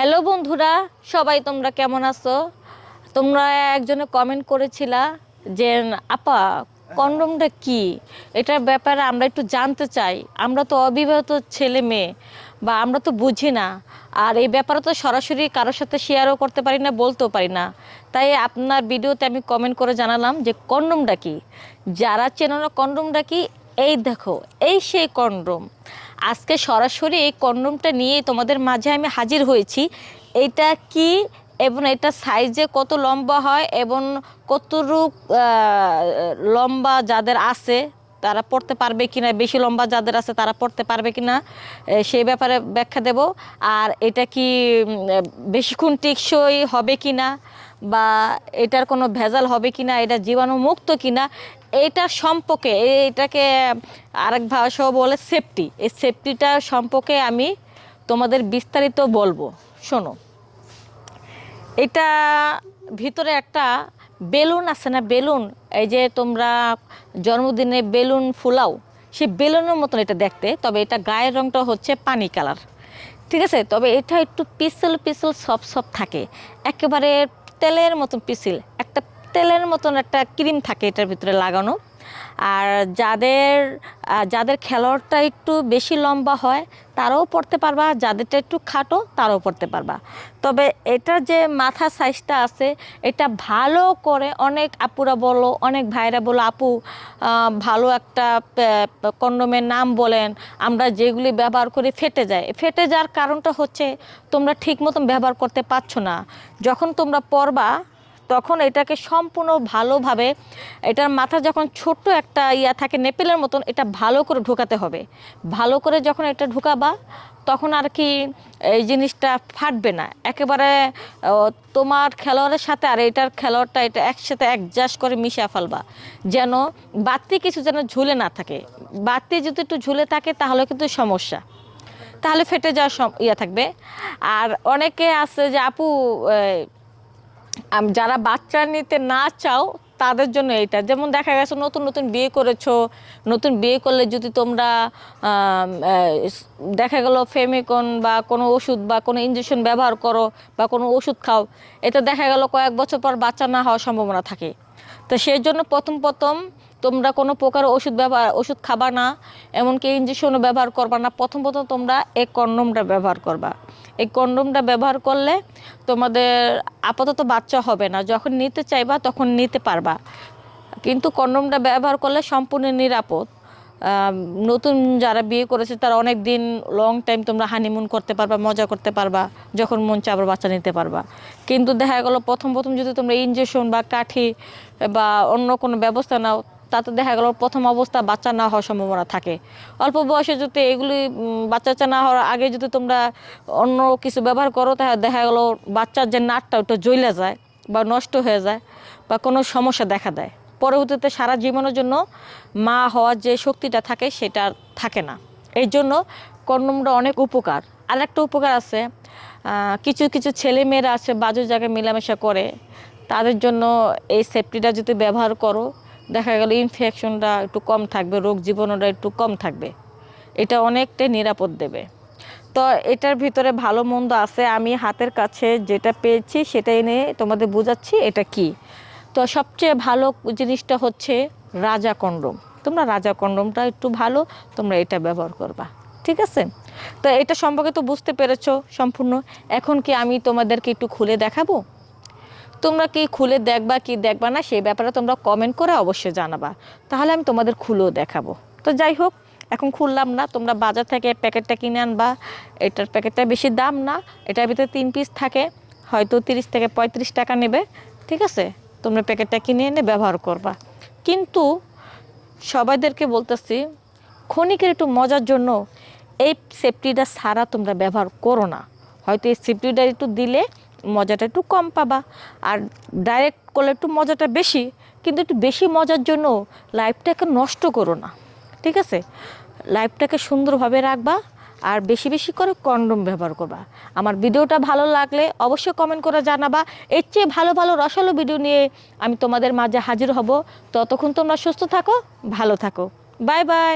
Hello বন্ধুরা, সবাই তোমরা কেমন আছো? তোমরা একজনে কমেন্ট করেছিলা যে, আপা, কন্ডমটা কি? এটার ব্যাপারে আমরা একটু জানতে চাই। আমরা তো অবিবাহিত ছেলে মেয়ে বা আমরা তো বুঝি না। আর এই ব্যাপারে তো সরাসরি কারোর সাথে শেয়ারও করতে পারি না, বলতেও পারি না। তাই আপনার ভিডিওতে আমি কমেন্ট করে জানালাম যে, কন্ডমটা কি? যারা চেনো না কন্ডমটা কি? এই দেখো, এই সেই কন্ডম। আজকে সরাসরি এই কন্ডমটা নিয়ে তোমাদের মাঝে আমি হাজির হয়েছি। এটা কি এবং এটা সাইজে কত লম্বা হয় এবং কতটুক লম্বা যাদের আছে তারা পড়তে পারবে কি না বেশি লম্বা যাদের আছে তারা পড়তে পারবে কি না সেই ব্যাপারে ব্যাখ্যা দেব। আর এটা কি বেশিক্ষণ টেকসই হবে কি না বা এটার কোনো ভেজাল হবে কি না এটা জীবাণুমুক্ত কিনা এটা সম্পর্কে এটাকে আরেক ভাষাও বলে সেফটি এই সেফটিটা সম্পর্কে আমি তোমাদের বিস্তারিত বলব। শোনো, এটা ভিতরে একটা বেলুন আছে না? বেলুন, এই যে তোমরা জন্মদিনে বেলুন ফুলাও, সেই বেলুনের মতন এটা দেখতে, তবে এটা গায়ের রংটা হচ্ছে পানি কালার। ঠিক আছে? তবে এটা একটু পিসেল পিসেল সব সব থাকে। একেবারে তেলের মতন পিসিল, একটা তেলের মতন একটা ক্রিম থাকে এটার ভিতরে লাগানো। আর যাদের যাদের খেলোয়াড়টা একটু বেশি লম্বা হয়, তারাও পড়তে পারবা। যাদেরটা একটু খাটো, তারাও পড়তে পারবা। তবে এটা যে মাথা সাইজটা আছে, এটা ভালো করে অনেক আপুরা বলো, অনেক ভাইরা বলো, আপু ভালো একটা কন্ডমের নাম বলেন। আমরা যেগুলি ব্যবহার করি ফেটে যায়। ফেটে যাওয়ার কারণটা হচ্ছে, তোমরা ঠিক মতন ব্যবহার করতে পারছ না। যখন তোমরা পরবা তখন এটাকে সম্পূর্ণ ভালোভাবে এটার মাথা যখন ছোট্ট একটা ইয়া থাকে নেপেলের মতন, এটা ভালো করে ঢোকাতে হবে। ভালো করে যখন এটা ঢুকাবা, তখন আর কি এই জিনিসটা ফাটবে না। একেবারে তোমার খেলোয়াড়ের সাথে আর এটার খেলোয়াড়টা এটা একসাথে অ্যাডজাস্ট করে মিশিয়ে ফেলবা। যেন বাড়তি কিছু যেন ঝুলে না থাকে। বাড়তি যদি একটু ঝুলে থাকে, তাহলে কিন্তু সমস্যা। তাহলে ফেটে যাওয়ার ইয়া থাকবে। আর অনেকে আছে যে, আপু যারা বাচ্চা নিতে না চাও, তাদের জন্য এটা যেমন দেখা গেছে, নতুন নতুন বিয়ে করেছ, নতুন বিয়ে করলে যদি তোমরা দেখা গেল ফেমিকন বা কোনো ওষুধ বা কোনো ইঞ্জেকশন ব্যবহার করো বা কোনো ওষুধ খাও এতে দেখা গেল কয়েক বছর পর বাচ্চা না হওয়ার সম্ভাবনা থাকে। তো সেই জন্য প্রথম প্রথম তোমরা কোনো প্রকার ওষুধ ব্যবহার, ওষুধ খাবা না, এমনকি ইঞ্জেকশনও ব্যবহার করবা না। প্রথম প্রথম তোমরা এই কন্ডমটা ব্যবহার করবা। এই কন্ডমটা ব্যবহার করলে তোমাদের আপাতত বাচ্চা হবে না। যখন নিতে চাইবা তখন নিতে পারবা। কিন্তু কন্ডমটা ব্যবহার করলে সম্পূর্ণ নিরাপদ। নতুন যারা বিয়ে করেছে তারা অনেক দিন লং টাইম তোমরা হানিমুন করতে পারবা, মজা করতে পারবা, যখন মন চায় আবার বাচ্চা নিতে পারবা। কিন্তু দেখা গেল প্রথম প্রথম যদি তোমরা ইঞ্জেকশন বা কাঠি বা অন্য কোনো ব্যবস্থা নাও তাতে দেখা গেল প্রথম অবস্থা বাচ্চা না হওয়ার সম্ভাবনা থাকে। অল্প বয়সে যদি এগুলি বাচ্চা না হওয়ার আগে যদি তোমরা অন্য কিছু ব্যবহার করো তাহলে দেখা গেল বাচ্চার যে নাটটা, ওটা জ্বলে যায় বা নষ্ট হয়ে যায় বা কোনো সমস্যা দেখা দেয়। পরবর্তীতে সারা জীবনের জন্য মা হওয়ার যে শক্তিটা থাকে, সেটা থাকে না। এই জন্য কন্ডমটা অনেক উপকার। আর একটা উপকার আছে কিছু কিছু ছেলে মেয়েরা আছে, বাজু জায়গায় মেলামেশা করে। তাদের জন্য এই সেফটিটা যদি ব্যবহার করো দেখা গেল ইনফেকশনটা একটু কম থাকবে, রোগ জীবাণুটা একটু কম থাকবে। এটা অনেকটাই নিরাপদ দেবে। তো এটার ভিতরে ভালো মন্দ আছে, আমি হাতের কাছে যেটা পেয়েছি সেটা এনে তোমাদের বোঝাচ্ছি এটা কি। তো সবচেয়ে ভালো জিনিসটা হচ্ছে রাজা কন্ডম। তোমরা রাজা কন্ডমটা একটু ভালো, তোমরা এটা ব্যবহার করবা, ঠিক আছে? তো এটা সম্পর্কে তো বুঝতে পেরেছ সম্পূর্ণ। এখন কি আমি তোমাদেরকে একটু খুলে দেখাবো? তোমরা কি খুলে দেখবা, কি দেখবা না, সেই ব্যাপারে তোমরা কমেন্ট করে অবশ্যই জানাবা। তাহলে আমি তোমাদের খুলেও দেখাবো। তো যাই হোক, এখন খুললাম না, তোমরা বাজার থেকে প্যাকেটটা কিনে আনবা। এটার প্যাকেটটা বেশি দাম না, এটার ভিতরে তিন পিস থাকে, হয়তো তিরিশ থেকে পঁয়ত্রিশ টাকা নেবে, ঠিক আছে? তোমরা প্যাকেটটা কিনে এনে ব্যবহার করবা। কিন্তু সবাইদেরকে বলতেছি, ক্ষণিকের একটু মজার জন্য এই সেফটিটা ছাড়া তোমরা ব্যবহার করো না। হয়তো এই সেফটিটা একটু দিলে মজাটা একটু কম পাবা। আর ডাইরেক্ট করলে একটু মজাটা বেশি, কিন্তু একটু বেশি মজার জন্য লাইফটাকে নষ্ট করো না, ঠিক আছে? লাইফটাকে সুন্দরভাবে রাখবা আর বেশি বেশি করে কন্ডম ব্যবহার করবা। আমার ভিডিওটা ভালো লাগলে অবশ্যই কমেন্ট করে জানাবা। এর চেয়ে ভালো ভালো রসালো ভিডিও নিয়ে আমি তোমাদের মাঝে হাজির হব। ততক্ষণ তোমরা সুস্থ থাকো, ভালো থাকো। Bye bye